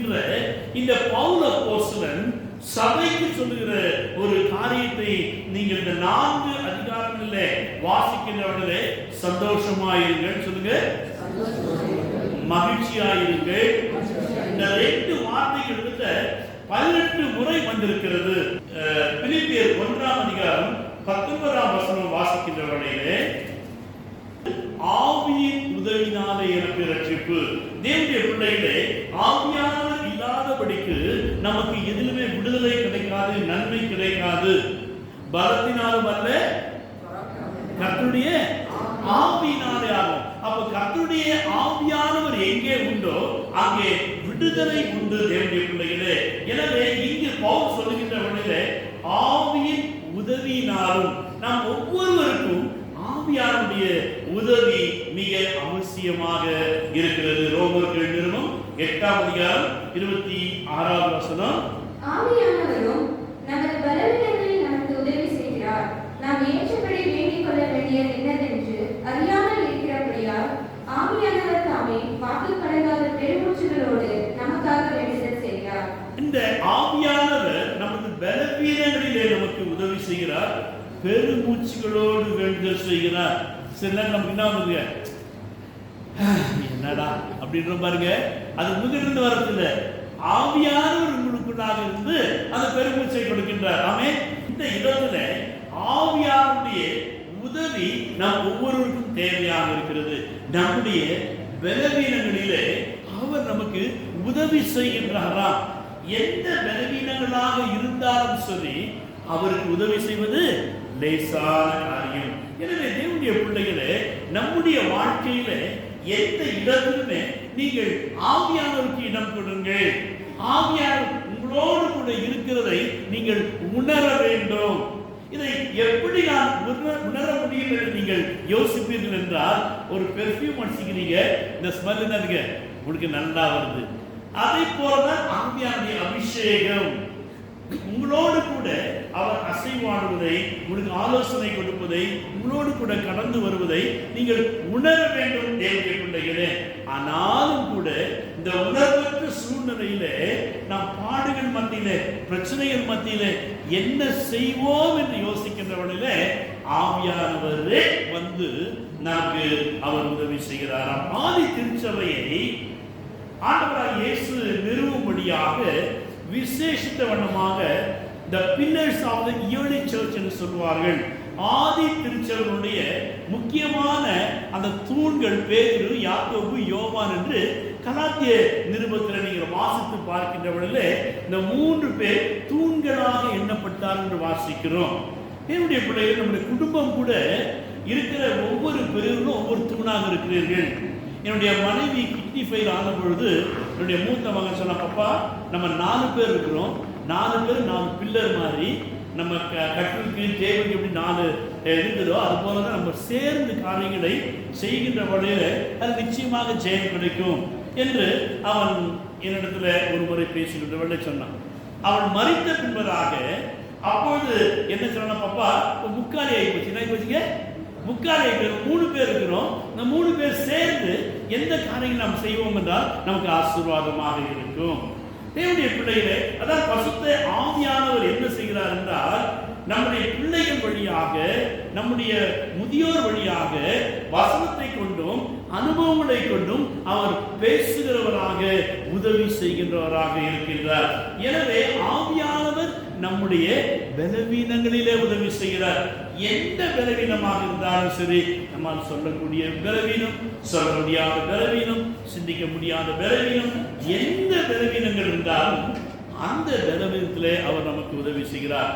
என்கின்ற இந்த பவுல போஸ்லன் சபைக்கு சொல்லுகிற ஒரு காரியத்தை நீங்கள் இந்த நான்கு அதிகாரங்களில் வாசிக்கின்றவர்களே சந்தோஷமாயிருங்கள். சொல்லுங்க. மகிழ்ச்சியாயிருங்கள். இந்த ரெண்டு வார்த்தைகள் பதினெட்டு முறை வந்திருக்கிறது. பிலிப்பியர் ஒன்றாம் அதிகாரம் பத்தொன்பதாம் இல்லாதபடிக்கு நமக்கு எதிலுமே விடுதலை கிடைக்காது நன்மை கிடைக்காது. பலத்தினாலும் அல்ல கத்துடைய ஆவியினாலே ஆகும். அப்ப கத்துடைய ஆவியானவர் எங்கே உண்டோ அங்கே விடுதலை உண்டு தேவனுடைய பிள்ளைகளே. எனவே இங்கு பவுல் சொல்லுகின்ற வழியிலே ஆவியின் உதவியினாலும் நாம் ஒவ்வொருவருக்கும் ஆவியானுடைய உதவி மிக அவசியமாக இருக்கிறது. ரோமர்கள் நிறுவனம் எட்டாம் அதிகாரம் இருபத்தி ஆறாவது வசனம். ஆவியானவரும் நமது பலவீனங்களில் நமக்கு உதவி செய்கிறார். நாம் ஏற்றபடி வேண்டிக் கொள்ள வேண்டியது என்னதென்று அறியாமல் இருக்கிறபடியால் ஆவியானவர் தாமே வாக்கு கடங்காத பெருமூச்சுகளோடு நமக்காக வேண்டுதல் செய்கிறார். இந்த ஆவியானவர் நமது பலவீனங்களிலே நமக்கு உதவி செய்கிறார். பெருமூச்சுகளோடு வேண்டுதல் செய்கிறார். சில நமக்கு என்ன என்னடா அப்படின்ற பாருங்க. அது உங்ககிட்ட வரதில்ல ஆவியானவர் உங்களுக்குள்ளாக இருந்து அந்த பெருமூச்சை கொடுக்கின்றார். ஆமே இந்த இடத்துல ஆவியாருடைய உதவி நம் ஒவ்வொருவருக்கும் தேவையாக இருக்கிறது. நம்முடைய பலவீனங்களிலே அவர் நமக்கு உதவி செய்கின்றாராம் எந்த பலவீனங்களாக இருந்தாலும் சரி அவருக்கு உதவி செய்வது லேசான காரியம். எனவே தேவனுடைய பிள்ளைகளே நம்முடைய வாழ்க்கையில எந்த இடத்திலுமே நீங்கள் ஆவியானவருக்கு இடம் கொடுங்கள். ஆவியானவர் உங்களோடு கூட இருக்கிறதை நீங்கள் உணர வேண்டும். இதை எப்படி நான் உணர- முடியும் என்று நீங்கள் யோசிப்பீர்கள் என்றால் ஒரு பெர்ஃப்யூம் அடிச்சுக்கிறீங்க இந்த ஸ்மெல் என்னதுங்க? உங்களுக்கு நல்லா வருது. அதை போலதான் ஆவியானுடைய அபிஷேகம். உங்களோடு கூட அவர் அசைவாடுவதை உங்களுக்கு ஆலோசனை கொடுப்பதை உங்களோடு கூட கடந்து வருவதை நீங்கள் உணர வேண்டும் தேவனுடைய பிள்ளைகளே ஆனாலும் கூட இந்த உணர்வற்ற சூழ்நிலையில நாம் பாடுகள் மத்தியில பிரச்சனைகள் மத்தியில என்ன செய்வோம் என்று யோசிக்கின்றவனில ஆவியானவரே வந்து நமக்கு அவர் உதவி செய்கிறாராம் ஆதி திருச்சபையை ஆண்டவராக இயேசு நிறுவும்படியாக விசேஷித்த வண்ணமாக the pillars of the early church என்று சொல்வார்கள் ஆதி திருச்சபையினுடைய முக்கியமான அந்த தூண்கள் பேரு யாக்கோபு யோவான் என்று கலாத்திய நிருபத்தில் நீங்கள் வாசித்து பார்க்கின்றவர்களே இந்த மூன்று பேர் தூண்களாக எண்ணப்பட்டார் என்று வாசிக்கிறோம். என்னுடைய பிள்ளைகள் நம்முடைய குடும்பம் கூட இருக்கிற ஒவ்வொரு பிரிவிலும் ஒவ்வொரு தூணாக இருக்கிறீர்கள். என்னுடைய மனைவி கிட்னி ஃபெயில் ஆன பொழுது என்னுடைய மூத்த மகன் சொன்ன அப்பா நம்ம நாலு பேர் இருக்கிறோம். நாலு பேர் நாலு பில்லர் மாதிரி நம்ம க- கட்டிலுக்கு டேபிளுக்கு எப்படி நாலு இருந்ததோ அது போல தான் நம்ம சேர்ந்து காரியங்களை செய்கின்ற வழியில அது நிச்சயமாக ஜெயம் கிடைக்கும். என்று அவன் என்னிடத்துல ஒரு முறை பேசுகின்ற வேலை சொன்னான். அவன் மறித்த பின்பதாக அப்பொழுது என்ன சொன்னான் பாப்பா முக்காலி ஆகி போச்சு. என்ன வச்சுக்க முக்காலி ஆகி மூணு பேர் இருக்கிறோம். இந்த மூணு பேர் சேர்ந்து எந்த காரியங்கள் நாம் செய்வோம் என்றால் நமக்கு ஆசீர்வாதமாக இருக்கும். தேவனுடைய பிள்ளைகளே அதான் பசுத்த ஆவியானவர் என்ன செய்கிறார் என்றால் நம்முடைய பிள்ளைகள் வழியாக நம்முடைய முதியோர் வழியாக வசனத்தை கொண்டும் அனுபவங்களை கொண்டும் அவர் பேசுகிறவராக உதவி செய்கின்றவராக இருக்கின்றார் எனவே ஆவியானவர் நம்முடைய பலவீனங்களிலே உதவி செய்கிறார். எந்த பலவீனமாக இருந்தாலும் சரி நம்மால் சொல்லக்கூடிய பலவீனம் சொல்ல முடியாத பலவீனம் சிந்திக்க முடியாத பலவீனம் எந்த பலவீனங்கள் இருந்தாலும் அந்த பலவீனத்திலே அவர் நமக்கு உதவி செய்கிறார்.